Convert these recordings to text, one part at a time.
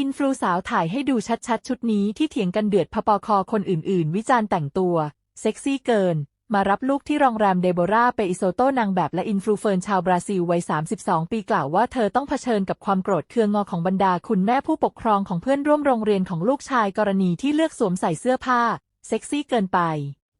อินฟลูสาวถ่ายให้ดูชัดๆ ชุดนี้ที่เถียงกันเดือดพปคคนอื่นๆ วิจารณ์แต่งตัว เซ็กซี่เกิน มารับลูกที่โรงแรมเดโบราเปอิโซโตนางแบบและอินฟลูเฟิร์นชาวบราซิลวัย 32 ปีกล่าวว่าเธอต้องเผชิญกับความโกรธเคืองงอของบรรดาคุณแม่ผู้ปกครองของเพื่อนร่วมโรงเรียนของลูกชายกรณีที่เลือกสวมใส่เสื้อผ้า เซ็กซี่เกินไป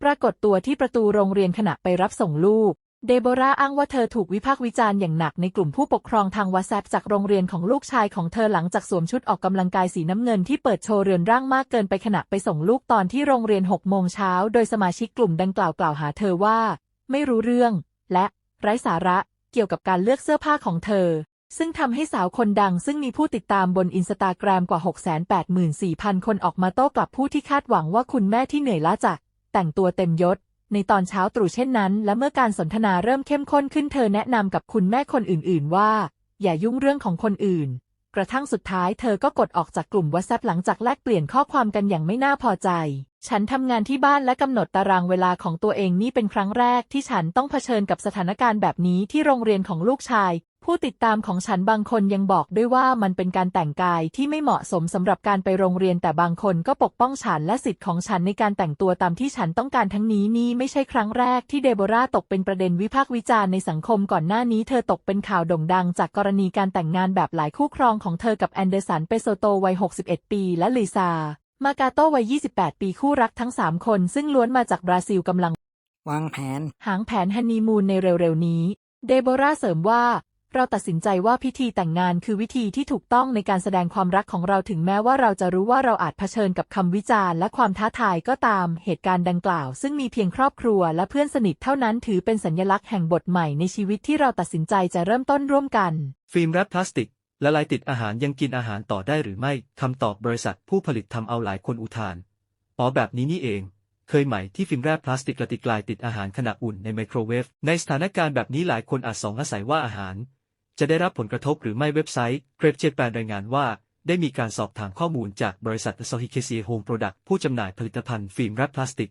ปรากฏตัวที่ประตูโรงเรียนขณะไปรับส่งลูก เดโบราอ้างว่าเธอถูกวิพากษ์วิจารณ์อย่างหนักในกลุ่มผู้ปกครองทางว h แซ p จากโรงเรียนของลูกชายของเธอหลังจากสวมชุดออกกำลังกายสีน้ำเงินที่เปิดโชว์เรือนร่างมากเกินไปขณะไปส่งลูกตอนที่โรงเรียน6โมงเช้าโดยสมาชิกกลุ่มดังกล่าวกล่าวหาเธอว่า ไม่รู้เรื่อง และไร้สาระเกี่ยวกับการเลือกเสื้อผ้าของเธอ ซึ่งทำให้สาวคนดังซึ่งมีผู้ติดตามบนอินสตาแกรมกว่า 684,000 คนออกมาโต้กลับผู้ที่คาดหวังว่าคุณแม่ที่เหนื่อยล้าจากแต่งตัวเต็มยศ ในตอนเช้าตรู่เช่นนั้น และเมื่อการสนทนาเริ่มเข้มข้นขึ้นเธอแนะนำกับคุณแม่คนอื่น ๆ ว่า อย่ายุ่งเรื่องของคนอื่น กระทั่งสุดท้ายเธอก็กดออกจากกลุ่มว h แ t หลังจากแลกเปลี่ยนข้อความกันอย่างไม่น่าพอใจ ฉันทำงานที่บ้านและกำหนดตารางเวลาของตัวเองนี่เป็นครั้งแรกที่ฉันต้องเผชิญกับสถานการณ์แบบนี้ที่โรงเรียนของลูกชาย ผู้ติดตามของฉันบางคนยังบอกด้วยว่ามันเป็นการแต่งกายที่ไม่เหมาะสมสำหรับการไปโรงเรียนแต่บางคนก็ปกป้องฉันและสิทธิ์ของฉันในการแต่งตัวตามที่ฉันต้องการทั้งนี้นี่ไม่ใช่ครั้งแรกที่เดโบราตกเป็นประเด็นวิพากษ์วิจารณ์ในสังคมก่อนหน้านี้เธอตกเป็นข่าวโด่งดัง จากกรณีการแต่งงานแบบหลายคู่ครองของเธอกับแอนเดอร์สันเปโซโตวัย 61 ปี และลิซา มากาโตวัย 28 ปีคู่รักทั้ง 3 คนซึ่งล้วนมาจากบราซิลกำลัง วางแผน หางแผนฮันนีมูนในเร็วๆ นี้ เดโบราเสริมว่า เราตัดสินใจว่าพิธีแต่งงานคือวิธีที่ถูกต้องในการแสดงความรักของเราถึงแม้ว่าเราจะรู้ว่าเราอาจเผชิญกับคำวิจารณ์และความท้าทายก็ตามเหตุการณ์ดังกล่าว ซึ่งมีเพียงครอบครัวและเพื่อนสนิทเท่านั้นถือเป็นสัญลักษณ์แห่งบทใหม่ในชีวิตที่เราตัดสินใจจะเริ่มต้นร่วมกัน ฟิล์มแรปพลาสติก ละลายติดอาหารยังกินอาหารต่อได้หรือไม่คำตอบบริษัทผู้ผลิตทำเอาหลายคนอุทาน อ๋อแบบนี้นี่เอง เคยไหมที่ฟิล์มแรปพลาสติกละติกลายติดอาหารขณะอุ่นในไมโครเวฟ ในสถานการณ์แบบนี้หลายคนอาจสงสัยว่าอาหาร จะได้รับผลกระทบหรือไม่เว็บไซต์เกรฟเจแปนรายงานว่า ได้มีการสอบถามข้อมูลจากบริษัท s o h i k e s i Home Product ผู้จำหน่ายผลิตภัณฑ์ฟิล์มแรปพลาสติก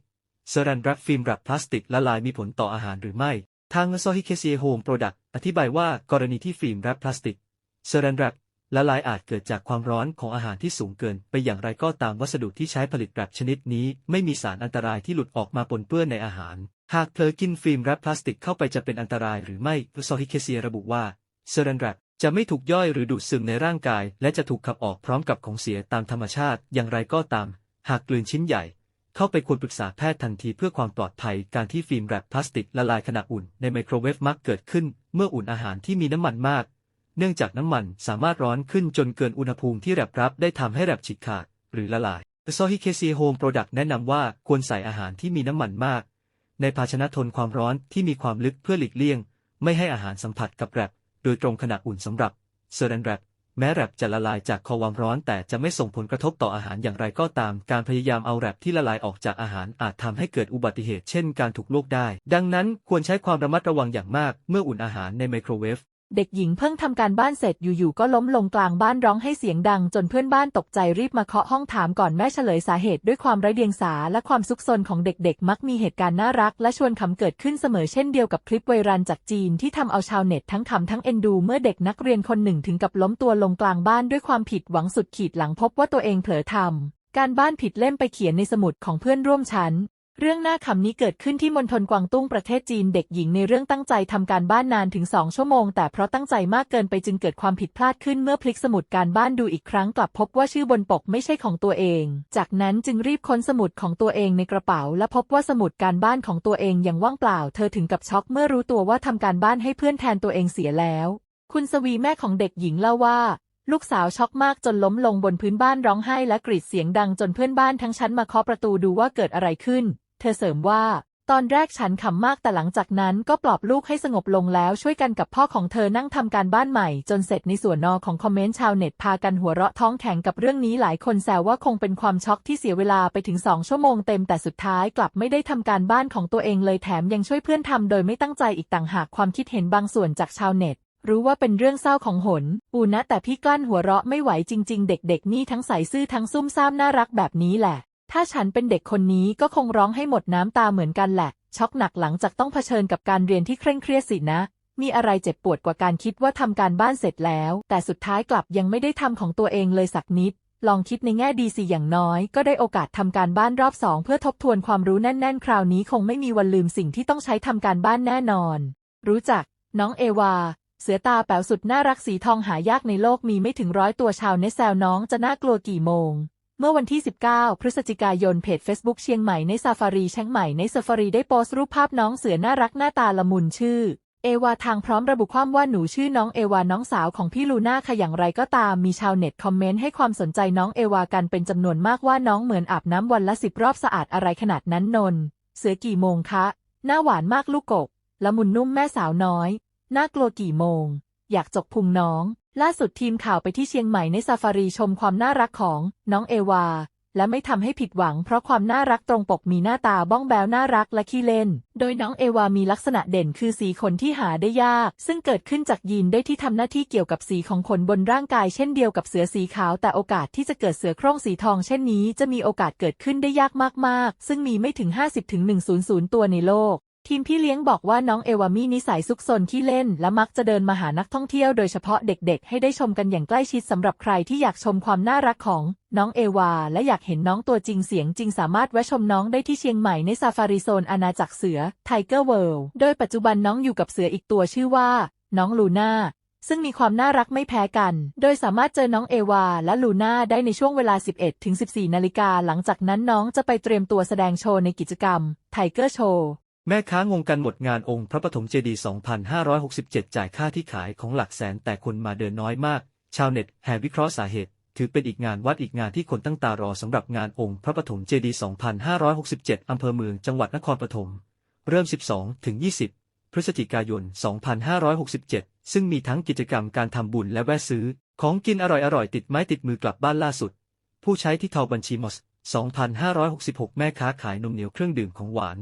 เซรันแรปฟิล์มแรปพลาสติกละลายมีผลต่ออาหารหรือไม่ ทาง s o h i k e s i Home Product อธิบายว่ากรณีที่ฟิล์มแรปพลาสติก เซรันแรปละลายอาจเกิดจากความร้อนของอาหารที่สูงเกิน ไปอย่างไรก็ตามวัสดุที่ใช้ผลิตแรปชนิดนี้ ไม่มีสารอันตรายที่หลุดออกมาปนเปื้อนในอาหาร หากเผลอกินฟิล์มแรปพลาสติกเข้าไปจะเป็นอันตรายหรือไม่ซอฮิเคเซียระบุว่าเซรันแรปจะไม่ถูกย่อยหรือดูดซึมในร่างกาย และจะถูกขับออกพร้อมกับของเสียตามธรรมชาติ อย่างไรก็ตาม หากกลืนชิ้นใหญ่ เข้าไปควรปรึกษาแพทย์ทันทีเพื่อความปลอดภัย การที่ฟิล์มแรปพลาสติกละลายขณะอุ่นในไมโครเวฟมักเกิดขึ้น เมื่ออุ่นอาหารที่มีน้ำมันมาก เนื่องจากน้ำมันสามารถร้อนขึ้นจนเกินอุณหภูมิที่แรบรับได้ทำให้แรบฉีกขาด หรือละลาย s o h i k e s i Home Product แนะนำว่าควรใส่อาหารที่มีน้ำมันมาก ในภาชนะทนความร้อนที่มีความลึกเพื่อหลีกเลี่ยง ไม่ให้อาหารสัมผัสกับแรบโดยตรงขณะอุ่นสำหรับเซอร์แรนแรบแม้แรบจะละลายจากความร้อน แต่จะไม่ส่งผลกระทบต่ออาหารอย่างไรก็ตาม การพยายามเอาแรบที่ละลายออกจากอาหารอาจทำให้เกิดอุบัติเหตุเช่นการถูกลวกได้ ดังนั้นควรใช้ความระมัดระวังอย่างมากเมื่ออุ่นอาหารในไมโครเวฟ เด็กหญิงเพิ่งทำการบ้านเสร็จอยู่ๆก็ล้มลงกลางบ้านร้องให้เสียงดัง จนเพื่อนบ้านตกใจรีบมาเคาะห้องถามก่อนแม่เฉลยสาเหตุด้วยความไร้เดียงสาและความซุกซนของเด็กๆ มักมีเหตุการณ์น่ารักและชวนขำเกิดขึ้นเสมอเช่นเดียวกับคลิปไวรัลจากจีนที่ทำเอาชาวเน็ตทั้งขำทั้งเอ็นดู เมื่อเด็กนักเรียนคนหนึ่งถึงกับล้มตัวลงกลางบ้านด้วยความผิดหวังสุดขีดหลังพบว่าตัวเองเผลอทำการบ้านผิดเล่มไปเขียนในสมุดของเพื่อนร่วมชั้น เรื่องหน่าขำนี้เกิดขึ้นที่มณฑลกวางตุ้งประเทศจีนเด็กหญิงในเรื่องตั้งใจทำการบ้านนานถึงสองชั่วโมง แต่เพราะตั้งใจมากเกินไปจึงเกิดความผิดพลาดขึ้นเมื่อพลิกสมุดการบ้านดูอีกครั้งกลับพบว่าชื่อบนปกไม่ใช่ของตัวเอง จากนั้นจึงรีบค้นสมุดของตัวเองในกระเป๋า และพบว่าสมุดการบ้านของตัวเองยังว่างเปล่า เธอถึงกับช็อกเมื่อรู้ตัวว่าทำการบ้านให้เพื่อนแทนตัวเองเสียแล้ว คุณสวีแม่ของเด็กหญิงเล่าว่าลูกสาวช็อกมากจนล้มลงบนพื้นบ้านร้องไห้และกรีดเสียงดังจนเพื่อนบ้านทั้งชั้นมาเคาะประตูดูว่าเกิดอะไรขึ้น ธอเสริมว่า ตอนแรกฉันขำมากแต่หลังจากนั้นก็ปลอบลูกให้สงบลงแล้วช่วยกันกับพ่อของเธอนั่งทำการบ้านใหม่ จนเสร็จในส่วนนอของคอมเมนต์ชาวเน็ตพากันหัวเราะท้องแข็งกับเรื่องนี้หลายคนแซวว่าคงเป็นความช็อกที่เสียเวลาไปถึงสองชั่วโมงเต็มแต่สุดท้ายกลับไม่ได้ทำการบ้านของตัวเองเลยแถมยังช่วยเพื่อนทำโดยไม่ตั้งใจอีกต่างหากความคิดเห็นบางส่วนจากชาวเน็ตรู้ว่าเป็นเรื่องเศร้าของหนปูนะแต่พี่กลั้นหัวเราะไม่ไหวจริง ๆ เด็ก ๆ นี่ทั้งใสซื่อทั้งซุ่มซ่ามน่ารักแบบนี้แหละ ถ้าฉันเป็นเด็กคนนี้ก็คงร้องให้หมดน้ำตาเหมือนกันแหละ ช็อกหนักหลังจากต้องเผชิญกับการเรียนที่เคร่งเครียดสินะ มีอะไรเจ็บปวดกว่าการคิดว่าทำการบ้านเสร็จแล้ว แต่สุดท้ายกลับยังไม่ได้ทำของตัวเองเลยสักนิด ลองคิดในแง่ดีสิอย่างน้อย ก็ได้โอกาสทำการบ้านรอบสองเพื่อทบทวนความรู้แน่น ๆ คราวนี้คงไม่มีวันลืมสิ่งที่ต้องใช้ทำการบ้านแน่นอน รู้จัก น้องเอวาเสือตาแป๋วสุดน่ารักสีทองหายากในโลกมีไม่ถึงร้อยตัวชาวเนสแซวน้องจะน่ากลัวกี่โมง มื่อวันที่ 19 พฤศจิกายนเพจ Facebook เชียงใหม่ในซาฟารีเชียงใหม่ในซาฟารีได้โพสต์รูปภาพน้องเสือน่ารักหน้าตาละมุนชื่อ เอวาทางพร้อมระบุความว่าหนูชื่อน้องเอวาน้องสาวของพี่ลูน่าค่ะอย่างไรก็ตามมีชาวเน็ตคอมเมนต์ให้ความสนใจน้องเอวากันเป็นจำนวนมากว่าน้องเหมือนอาบน้ำวันละสิบรอบสะอาดอะไรขนาดนั้นนน เสือกี่โมงคะ หน้าหวานมากลูกกบละมุนนุ่มแม่สาวน้อย น่ากลัวกี่โมง อยากจกพุงน้อง ล่าสุดทีมข่าวไปที่เชียงใหม่ในซาฟารีชมความน่ารักของน้องเอวา และไม่ทำให้ผิดหวังเพราะความน่ารักตรงปกมีหน้าตาบ้องแบวน่ารักและขี้เล่น โดยน้องเอวามีลักษณะเด่นคือสีขนที่หาได้ยาก ซึ่งเกิดขึ้นจากยีนได้ที่ทำหน้าที่เกี่ยวกับสีของขนบนร่างกายเช่นเดียวกับเสือสีขาว แต่โอกาสที่จะเกิดเสือโคร่งสีทองเช่นนี้จะมีโอกาสเกิดขึ้นได้ยากมากๆ ซึ่งมีไม่ถึง 50-100 ตัวในโลก ทีมพี่เลี้ยงบอกว่าน้องเอวามีนิสัยซุกซนที่เล่น และมักจะเดินมาหานักท่องเที่ยวโดยเฉพาะเด็กๆ ให้ได้ชมกันอย่างใกล้ชิดสำหรับใครที่อยากชมความน่ารักของน้องเอวา และอยากเห็นน้องตัวจริงเสียงจริงสามารถแวะชมน้องได้ที่เชียงใหม่ในซาฟารีโซนอาณาจักรเสือไทเกอร์เวิลด์โดยปัจจุบันน้องอยู่กับเสืออีกตัวชื่อว่า น้องลูน่าซึ่งมีความน่ารักไม่แพ้กัน โดยสามารถเจอน้องเอวาและลูน่าได้ในช่วงเวลา 11ถึง14 นาฬิกา หลังจากนั้นน้องจะไปเตรียมตัวแสดงโชว์ในกิจกรรมไทเกอร์โชว์ แม่ค้างงกันหมดงานองค์พระปฐมเจดีย์ 2,567 จ่ายค่าที่ขายของหลักแสนแต่คนมาเดินน้อยมาก ชาวเน็ตแห่วิเคราะห์สาเหตุ ถือเป็นอีกงานวัดอีกงานที่คนตั้งตารอสำหรับงานองค์พระปฐมเจดีย์ 2,567 อำเภอเมืองจังหวัดนครปฐม เริ่ม 12 ถึง 20 พฤศจิกายน 2567 ซึ่งมีทั้งกิจกรรมการทำบุญและแวะซื้อ ของกินอร่อยๆติดไม้ติดมือกลับบ้านล่าสุด ผู้ใช้ที่เทาบัญชีมอส 2,566 แม่ค้าขายนมเหนียวเครื่องดื่มของหวาน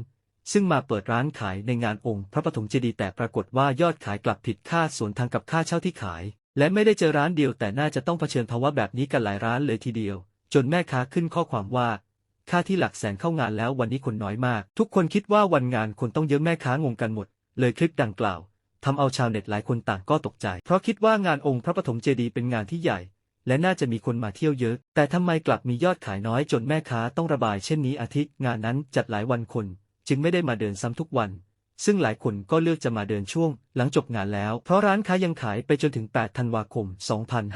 ซึ่งมาเปิดร้านขายในงานองค์พระปฐมเจดีย์แต่ปรากฏว่ายอดขายกลับผิดคาดสวนทางกับค่าเช่าที่ขาย และไม่ได้เจอร้านเดียวแต่น่าจะต้องเผชิญภาวะแบบนี้กันหลายร้านเลยทีเดียว จนแม่ค้าขึ้นข้อความว่า ค่าที่หลักแสนเข้างานแล้ววันนี้คนน้อยมาก ทุกคนคิดว่าวันงานคนต้องเยอะแม่ค้างงกันหมด เลยคลิปดังกล่าวทำเอาชาวเน็ตหลายคนต่างก็ตกใจ เพราะคิดว่างานองค์พระปฐมเจดีย์เป็นงานที่ใหญ่ และน่าจะมีคนมาเที่ยวเยอะ แต่ทำไมกลับมียอดขายน้อยจนแม่ค้าต้องระบายเช่นนี้อาทิตย์งานนั้นจัดหลายวันคน จึงไม่ได้มาเดินซ้ำทุกวัน ซึ่งหลายคนก็เลือกจะมาเดินช่วง หลังจบงานแล้ว เพราะร้านค้ายังขายไปจนถึง 8 ธันวาคม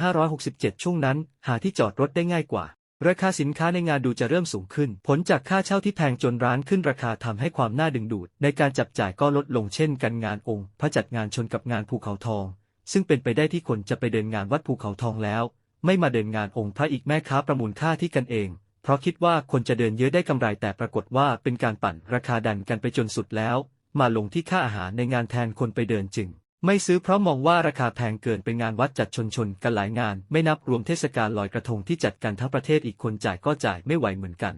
2567 ช่วงนั้น หาที่จอดรถได้ง่ายกว่า ราคาสินค้าในงานดูจะเริ่มสูงขึ้น ผลจากค่าเช่าที่แพงจนร้านขึ้นราคาทำให้ความน่าดึงดูด ในการจับจ่ายก็ลดลงเช่นกันงานองค์ พระจัดงานชนกับงานภูเขาทอง ซึ่งเป็นไปได้ที่คนจะไปเดินงานวัดภูเขาทองแล้ว ไม่มาเดินงานองค์พระอีกแม่ค้าประมูลค่าที่กันเอง เพราะคิดว่าคนจะเดินเยอะได้กำไรแต่ปรากฏว่าเป็นการปั่นราคาดันกันไปจนสุดแล้ว มาลงที่ค่าอาหารในงานแทนคนไปเดินจึง ไม่ซื้อเพราะมองว่าราคาแพงเกินเป็นงานวัดจัดชนชนกันหลายงาน ไม่นับรวมเทศกาลลอยกระทงที่จัดกันทั้งประเทศอีกคนจ่ายก็จ่ายไม่ไหวเหมือนกัน